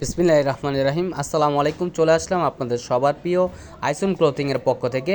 বিসমিল্লাহ রহমান রাহিম। আসসালামু আলাইকুম। চলে আসলাম আপনাদের সবার প্রিয় আইসুন ক্লোথিংয়ের পক্ষ থেকে।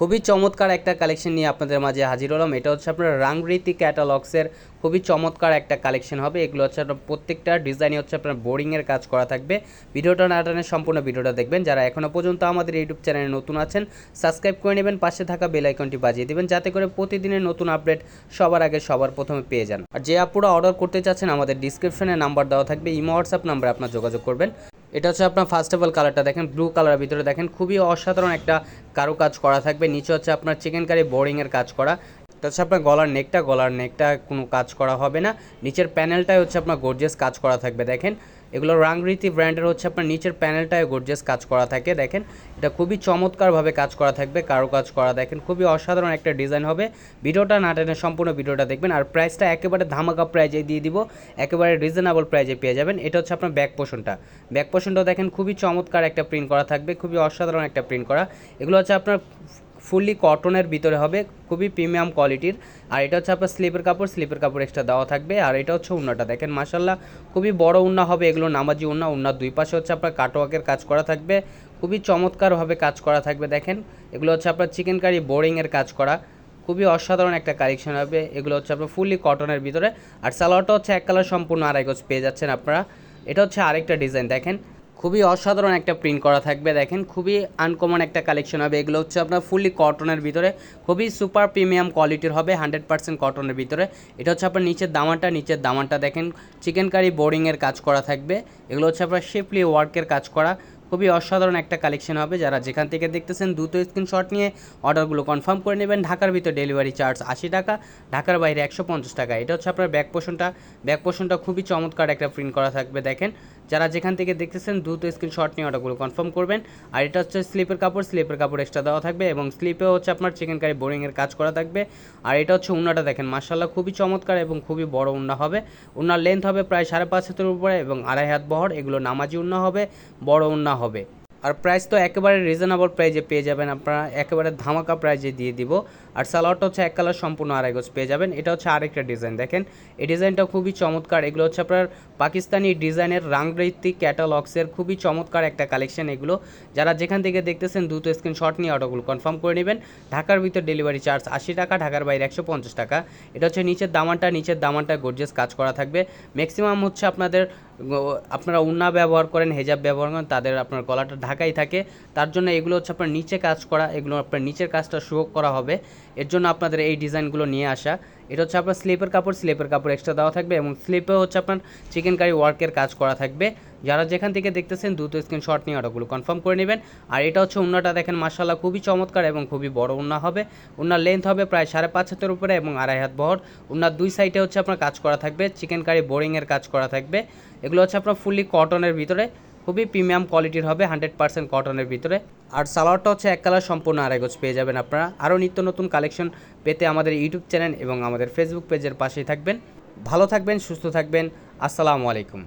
খুবই চমৎকার একটা কালেকশন নিয়ে আপনাদের মাঝে হাজির হলাম। এটা হচ্ছে আপনার রাংরীতি ক্যাটালগসের খুবই চমৎকার একটা কালেকশন হবে। এগুলো হচ্ছে আপনার প্রত্যেকটা ডিজাইনই হচ্ছে আপনার বোরিংয়ের কাজ করা থাকবে। ভিডিওটা না টানে সম্পূর্ণ ভিডিওটা দেখবেন। যারা এখনও পর্যন্ত আমাদের ইউটিউব চ্যানেলে নতুন আছেন সাবস্ক্রাইব করে নেবেন, পাশে থাকা বেল আইকনটি বাজিয়ে দেবেন, যাতে করে প্রতিদিনের নতুন আপডেট সবার আগে সবার প্রথমে পেয়ে যান। আর যে আপুরা অর্ডার করতে চাচ্ছেন, আমাদের ডিসক্রিপশনে নাম্বার দেওয়া থাকবে, ইমো হোয়াটসঅ্যাপ নাম্বারে আপনার যোগাযোগ করবেন। এটা হচ্ছে আপনার ফার্স্ট অফ অল কালারটা দেখেন ব্লু কালারের ভিতরে দেখেন খুবই অসাধারণ একটা কারও কাজ করা থাকবে। নিচে হচ্ছে আপনার চিকেন কারি বোরিংয়ের কাজ করা। এটা হচ্ছে আপনার গলার নেকটা গলার নেকটা কোনো কাজ করা হবে না। নিচের প্যানেলটাই হচ্ছে আপনার গর্জিয়াস কাজ করা থাকবে। দেখেন এগুলো রাংরীতি ব্র্যান্ডের হচ্ছে আপনার নিচের প্যানেলটায় গর্জিয়াস কাজ করা থাকে। দেখেন, এটা খুবই চমৎকারভাবে কাজ করা থাকবে কারও কাজ করা। দেখেন, খুবই অসাধারণ একটা ডিজাইন হবে। ভিডিওটা না টেনে সম্পূর্ণ ভিডিওটা দেখবেন। আর প্রাইসটা একেবারে ধামাকা প্রাইজে দিয়ে দিব। একেবারে রিজনেবল প্রাইজে পেয়ে যাবেন। এটা হচ্ছে আপনার ব্যাক পোষণটা ব্যাক পোষণটাও দেখেন, খুবই চমৎকার একটা প্রিন্ট করা থাকবে, খুবই অসাধারণ একটা প্রিন্ট করা। এগুলো হচ্ছে আপনার ফুললি কটনের ভিতরে হবে, খুবই প্রিমিয়াম কোয়ালিটির। আর এটা হচ্ছে আপনার স্লিপের কাপড় স্লিপের কাপড় এক্সট্রা দেওয়া থাকবে। আর এটা হচ্ছে উন্নাটা, দেখেন মাসাল্লাহ খুবই বড় উন্না হবে এগুলো, নামাজি উন্না, উন্নার দুই পাশে হচ্ছে আপনার কাটওয়ার্কের কাজ করা থাকবে। খুবই চমৎকারভাবে কাজ করা থাকবে, দেখেন। এগুলো হচ্ছে আপনার চিকেন কারি বোরিংয়ের কাজ করা। খুবই অসাধারণ একটা কালেকশন হবে, এগুলো হচ্ছে আপনার ফুললি কটনের ভিতরে। আর সালোয়ারটা হচ্ছে এক কালার সম্পূর্ণ আড়াই গজ পেয়ে যাচ্ছেন আপনারা। এটা হচ্ছে আরেকটা ডিজাইন দেখেন। খুবই অসাধারণ একটা প্রিন্ট করা থাকবে, দেখেন, খুবই আনকমন একটা কালেকশন হবে। এগুলো হচ্ছে আপনার ফুললি কটনের ভিতরে, খুবই সুপার প্রিমিয়াম কোয়ালিটির হবে হান্ড্রেড পার্সেন্ট কটনের ভিতরে। এটা হচ্ছে আপনার নিচের দামানটা নিচের দামানটা দেখেন চিকেন কারি বোরিংয়ের কাজ করা থাকবে। এগুলো হচ্ছে আপনার শিপলি ওয়ার্কের কাজ করা। খুবই অসাধারণ একটা কালেকশন হবে। যারা যেখান থেকে দেখতেছেন দ্রুত স্ক্রিনশট নিয়ে অর্ডারগুলো কনফার্ম করে নেবেন। ঢাকার ভিতর ডেলিভারি চার্জ আশি টাকা, ঢাকার বাইরে একশো পঞ্চাশ টাকা। এটা হচ্ছে আপনার ব্যাক পোষণটা ব্যাক পোষণটা খুবই চমৎকার একটা প্রিন্ট করা থাকবে, দেখেন। যারা যেখান থেকে দেখতেছেন দ্রুত স্ক্রিনশট নিয়ে অর্ডারগুলো কনফার্ম করবেন। আর এটা হচ্ছে স্লিপের কাপড়। স্লিপের কাপড় এক্সট্রা দেওয়া থাকবে এবং স্লিপে হচ্ছে আপনার চিকেন কারি বোরিংয়ের কাজ করা থাকবে। আর এটা হচ্ছে উন্নাটা, দেখেন। মার্শাল্লাহ খুবই চমৎকার এবং খুবই বড় উন্না হবে। উন্নার লেন্থ হবে প্রায় সাড়ে পাঁচ হাতের উপরে এবং আড়াই হাত বহর। এগুলো নামাজি উন্না হবে। বড় উন্না হবে। আর প্রাইস তো একেবারে রিজনেবল প্রাইজে পেয়ে যাবেন। আপনারা একেবারে ধামাকা প্রাইজে দিয়ে দিব। আর সালোয়ারটা হচ্ছে এক কালার সম্পূর্ণ আড়াই গজ পেয়ে যাবেন। এটা হচ্ছে আরেকটা ডিজাইন দেখেন। এই ডিজাইনটা খুবই চমৎকার। এগুলো হচ্ছে আপনার পাকিস্তানি ডিজাইনের রাংরৈতিক ক্যাটালগসের খুবই চমৎকার একটা কালেকশন এগুলো। যারা যেখান থেকে দেখতেছেন, দ্রুত স্ক্রিনশট নিয়ে অর্ডারগুলো কনফার্ম করে নেবেন। ঢাকার ভিতর ডেলিভারি চার্জ আশি টাকা, ঢাকার বাইরে একশো পঞ্চাশ টাকা। এটা হচ্ছে নিচের দামানটা। নিচের দামানটা গর্জিয়াস কাজ করা থাকবে। ম্যাক্সিমাম হচ্ছে আপনাদের আপনারা উন্না ব্যবহার করেন, হেজাব ব্যবহার করেন, তাদের আপনার গলাটা ঢাকাই থাকে। তার জন্য এগুলো হচ্ছে আপনার নিচে কাজ করা, এগুলো আপনার নিচের কাজটা শো করা হবে। এর জন্য আপনাদের এই ডিজাইনগুলো নিয়ে আসা। এটা হচ্ছে আপনার স্লিপের কাপড় স্লিপের কাপড় এক্সট্রা দেওয়া থাকবে এবং স্লিপে হচ্ছে আপনার চিকেন কারি ওয়ার্কের কাজ করা থাকবে। যারা যেখান থেকে দেখতেছেন, দ্রুত স্ক্রিনশট নিয়ে অর্ডারগুলো কনফার্ম করে নেবেন। আর এটা হচ্ছে উন্নাটা দেখেন মাসাল্লাহ খুবই চমৎকার এবং খুবই বড় উন্না হবে। উন্নার লেন্থ হবে প্রায় সাড়ে পাঁচ হাতের উপরে এবং আড়াই হাত বহর। উন্নার দুই সাইডে হচ্ছে আপনার কাজ করা থাকবে চিকেন কারি বোরিংয়ের কাজ করা থাকবে। এগুলো হচ্ছে আপনার ফুললি কটনের ভিতরে। খুবই প্রিমিয়াম কোয়ালিটির হবে হান্ড্রেড পার্সেন্ট কটনের ভিতরে। আর সালোয়ারটা হচ্ছে এক কালার সম্পূর্ণ আড়াই গোছ পেয়ে যাবেন আপনারা। আরও নিত্য নতুন কালেকশন পেতে আমাদের ইউটিউব চ্যানেল এবং আমাদের ফেসবুক পেজের পাশেই থাকবেন। ভালো থাকবেন, সুস্থ থাকবেন। আসসালামু আলাইকুম।